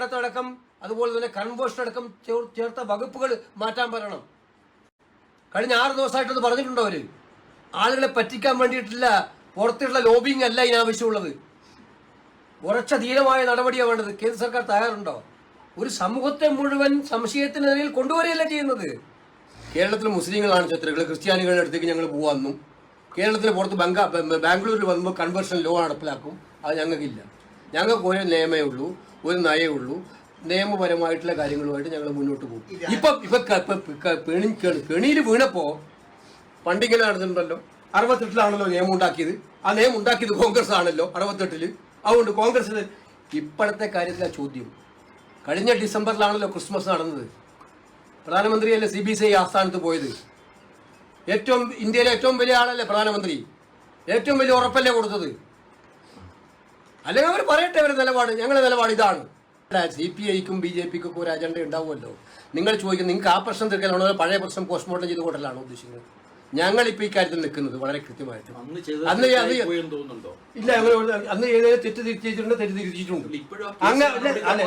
അടക്കം അതുപോലെ തന്നെ കൺവേർഷൻ അടക്കം ചേർത്ത വകുപ്പുകൾ മാറ്റാൻ പറയണം. കഴിഞ്ഞ ആറ് ദിവസമായിട്ടത് പറഞ്ഞിട്ടുണ്ടോ അവർ? ആളുകളെ പറ്റിക്കാൻ വേണ്ടിയിട്ടില്ല പുറത്തുള്ള ലോബിങ് അല്ല ഇതിനാവശ്യമുള്ളത്. ഉറച്ച ധീരമായ നടപടിയാണ് വേണ്ടത്. കേന്ദ്ര സർക്കാർ തയ്യാറുണ്ടോ? ഒരു സമൂഹത്തെ മുഴുവൻ സംശയത്തിന് നിലയിൽ കൊണ്ടുവരികയല്ല ചെയ്യുന്നത്? കേരളത്തിൽ മുസ്ലിങ്ങളാണ് ശത്രുക്കൾ ക്രിസ്ത്യാനികളുടെ അടുത്തേക്ക് ഞങ്ങൾ പോകാമെന്നും കേരളത്തിന് പുറത്ത് ബംഗാ ബാംഗ്ലൂരിൽ വന്നുമ്പോൾ കൺവേർഷൻ ലോ നടപ്പിലാക്കും. അത് ഞങ്ങൾക്കില്ല. ഞങ്ങൾക്ക് ഒരു നിയമേ ഉള്ളൂ ഒരു നയേ ഉള്ളൂ. നിയമപരമായിട്ടുള്ള കാര്യങ്ങളുമായിട്ട് ഞങ്ങൾ മുന്നോട്ട് പോകും. ഇപ്പൊ ഇപ്പൊ കെണിയിൽ വീണപ്പോ പണ്ടിങ്ങനെ നടന്നിട്ടുണ്ടല്ലോ. അറുപത്തെട്ടിലാണല്ലോ നിയമം ഉണ്ടാക്കിയത് ആ നിയമം ഉണ്ടാക്കിയത് കോൺഗ്രസ് ആണല്ലോ അറുപത്തെട്ടിൽ. അതുകൊണ്ട് കോൺഗ്രസ് ഇപ്പോഴത്തെ കാര്യത്തിലെ ചോദ്യം. കഴിഞ്ഞ ഡിസംബറിലാണല്ലോ ക്രിസ്മസ് നടന്നത്. പ്രധാനമന്ത്രിയല്ലേ സി ബി സി ഐ ആസ്ഥാനത്ത് പോയത്? ഏറ്റവും ഇന്ത്യയിലെ ഏറ്റവും വലിയ ആളല്ലേ പ്രധാനമന്ത്രി? ഏറ്റവും വലിയ ഉറപ്പല്ലേ കൊടുത്തത്? അല്ലെങ്കിൽ അവർ പറയട്ടെ അവരുടെ നിലപാട്. ഞങ്ങളുടെ നിലപാട് ഇതാണ്. സി പി ഐക്കും ബി ജെ പിക്കും ഒക്കെ ഒരു അജണ്ട ഉണ്ടാവുമല്ലോ. നിങ്ങൾ ചോദിക്കും നിങ്ങൾക്ക് ആ പ്രശ്നം തീർക്കാനാണോ പഴയ പ്രശ്നം പോസ്റ്റ്മോർട്ടം ചെയ്ത് കൊണ്ടല്ലാണോ ഉദ്ദേശിക്കുന്നത്? ഞങ്ങൾ ഇപ്പൊ ഈ കാര്യത്തിൽ നിൽക്കുന്നത് വളരെ കൃത്യമായിട്ട്. അന്ന് ഇല്ല അന്ന് ഏതെങ്കിലും തെറ്റ് തിരിച്ചിട്ടുണ്ട് തെറ്റ് തിരിച്ചിട്ടുണ്ട് അങ്ങനെ